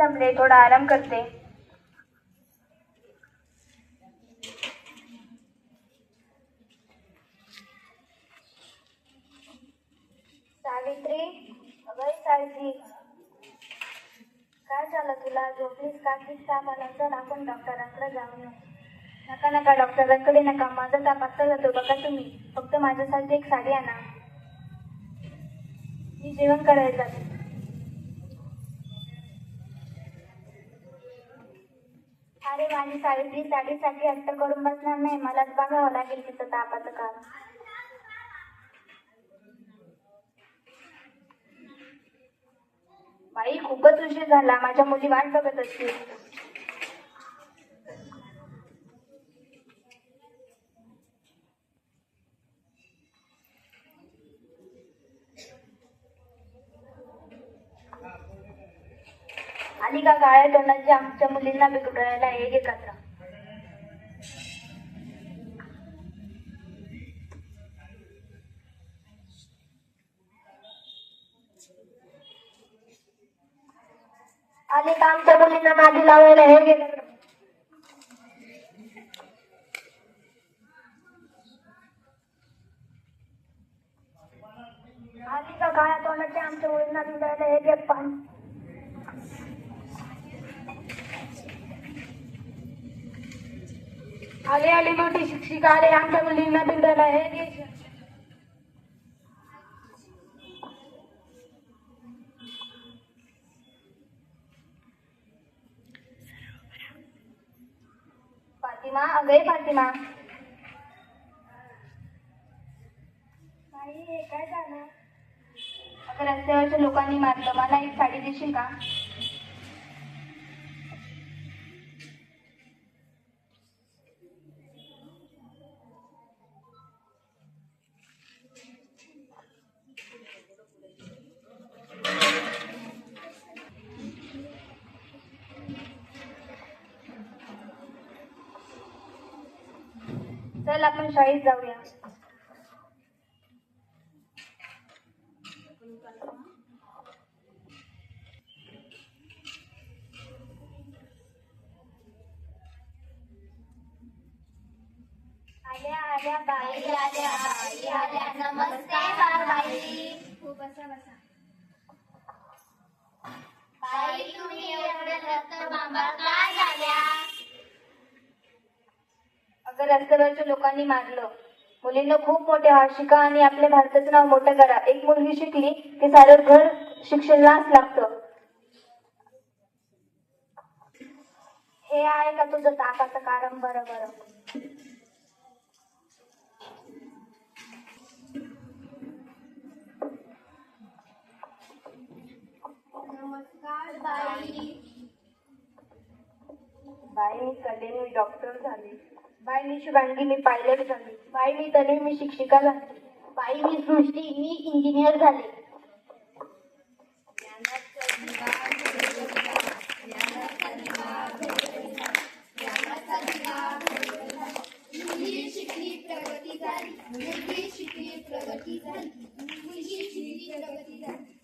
जमले थोडा आराम करते. सावित्री अगं सावित्री. काय झालं तुला? झोपलीस का? की ताप आला? तर आपण डॉक्टरांकडे जाऊन येऊ नका नका डॉक्टरांकडे नका. माझा ताप आत्ता जातो. बघा तुम्ही. फक्त माझ्यासाठी एक साडी आणा. मी जेवण करायला जाते. अरे माझी सावित्री साडीसाठी हट्ट करून बसणार नाही. मलाच बघावं लागेल तिचं तापाचं काम. बाई खूपच उशीर झाला. माझ्या मुली वाट बघत असतील. आली का काळ्या तोंडाची आमच्या मुलींना बिघडवायला एक एकत्र आली का आमच्या मुलींना मागे लावायला हे गेलं आली का काळ्या तोंडाची आमच्या मुलींना बिघडवायला हे घे पाणी? आले आले मोठी शिक्षिका आले आमच्या मुलींना बिघडायला हे फातिमा अगं फातिमा नाही हे काय झालं? अगं रस्त्यावरच्या लोकांनी मारलं. मला एक साडी देशील का? चल आपण शाळेत जाऊया. आल्या आल्या बाई आल्या बाई आल्या. नमस्ते बाई खूप हो, बसा बसा. बाई तुम्ही एवढ्या रक्तबांबा काय झाल्या? अगं रस्त्यावरच्या लोकांनी मारलं मुलींना खूप मोठे व्हा शिका आणि आपल्या भारताचं नाव मोठं करा. एक मुलगी शिकली की सारं घर शिक्षणालाच लागतं. हे आहे का तुझं तापाचं कारण? बरं बरं. नमस्कार बाई. बाई मी कलेने डॉक्टर झाले. बाई मी शुभांगी मी पायलट झाले बाई मी तने मी शिक्षिका झाले बाई मी सृष्टी मी इंजिनियर झाले प्रगती झाली प्रगती झाली प्रगती झाली